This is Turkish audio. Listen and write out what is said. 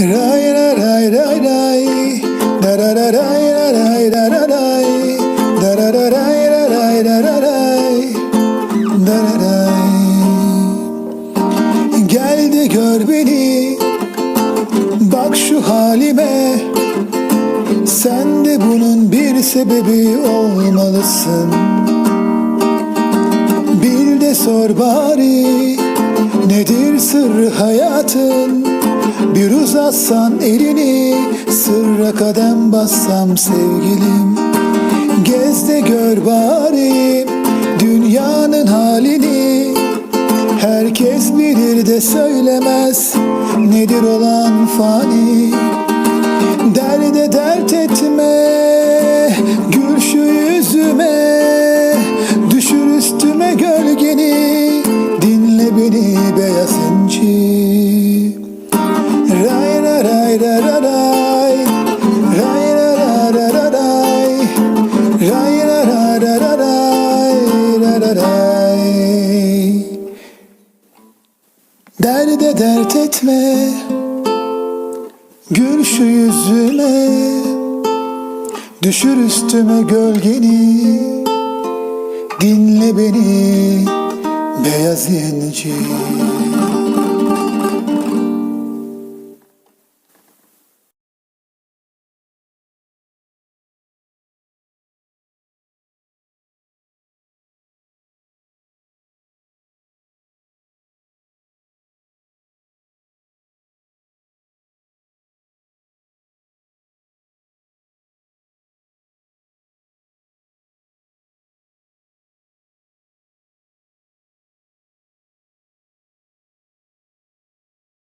Ray Gel de gör beni Bak şu halime Sen de bunun bir sebebi olmalısın Bil de sor bari Nedir sırrı hayatın Bir uzatsan elini Sırra kadem bassam sevgilim. Gez de gör bari Dünyanın halini. Herkes bilir de söylemez Nedir olan fani Derde dert etme. Gül şu yüzüme Düşür üstüme gölgeni. Dinle beni Beyaz inci